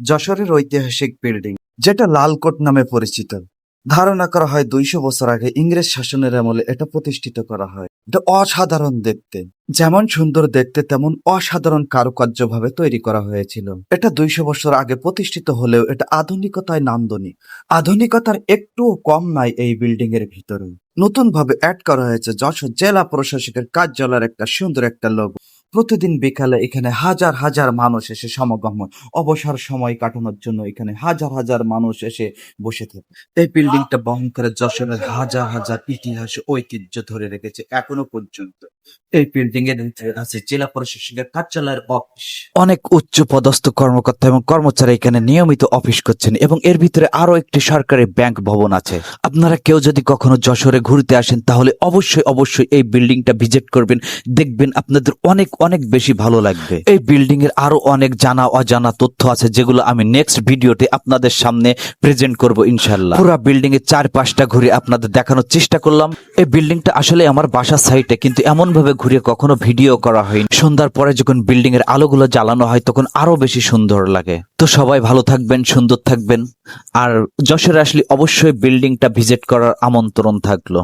যশোরের ঐতিহাসিক বিল্ডিং যেটা লালকোট নামে পরিচিত। ধারণা করা হয় দুইশো বছর আগে ইংরেজ শাসনের আমলে এটা প্রতিষ্ঠিত করা হয়। এটা অসাধারণ দেখতে। যেমন সুন্দর দেখতে, তেমন অসাধারণ কারুকার্য ভাবে তৈরি করা হয়েছিল। এটা দুইশো বছর আগে প্রতিষ্ঠিত হলেও এটা আধুনিকতায় নান্দনিক। আধুনিকতার একটুও কম নাই এই বিল্ডিং এর ভিতরে। নতুন ভাবে অ্যাড করা হয়েছে যশোর জেলা প্রশাসকের কার্যালয়ের একটা সুন্দর একটা লোগো প্রতিদিন বিকালে এখানে হাজার হাজার মানুষ এসে সমাগম হয়। অবসর সময় কাটানোর জন্য এখানে হাজার হাজার মানুষ এসে বসে থাকে। এই বিল্ডিংটা বহন করে যশোরের হাজার হাজার ইতিহাস, ঐতিহ্য ধরে রেখেছে এখনও পর্যন্ত। এই বিল্ডিং এর আছে জেলা প্রশাসকের কার্যালয়ের অফিস অনেক উচ্চ পদস্থ কর্মকর্তা এবং কর্মচারী এখানে নিয়মিত অফিস করছেন এবং এর ভিতরে আরও একটি সরকারি ব্যাংক ভবন আছে। আপনারা কেউ যদি কখনো যশোরে ঘুরতে আসেন, তাহলে অবশ্যই অবশ্যই এই বিল্ডিংটা ভিজিট করবেন। দেখবেন আপনাদের অনেক অনেক বেশি ভালো লাগবে। এই বিল্ডিং এর আরও অনেক জানা অজানা তথ্য আছে, যেগুলো আমি নেক্সট ভিডিওতে আপনাদের সামনে প্রেজেন্ট করব ইনশাল্লাহ পুরো বিল্ডিং এর চারপাশটা ঘুরে আপনাদের দেখানোর চেষ্টা করলাম। এই বিল্ডিংটা আসলে আমার বাসার সাইটে কিন্তু এমন ভাবে ঘুরে কখনো ভিডিও করা হয়নি। সন্ধ্যার পরে যখন বিল্ডিং এর আলোগুলো জ্বালানো হয়, তখন আরও বেশি সুন্দর লাগে। তো সবাই ভালো থাকবেন, সুন্দর থাকবেন। আর যশোরে আসলে অবশ্যই বিল্ডিংটা ভিজিট করার আমন্ত্রণ থাকল।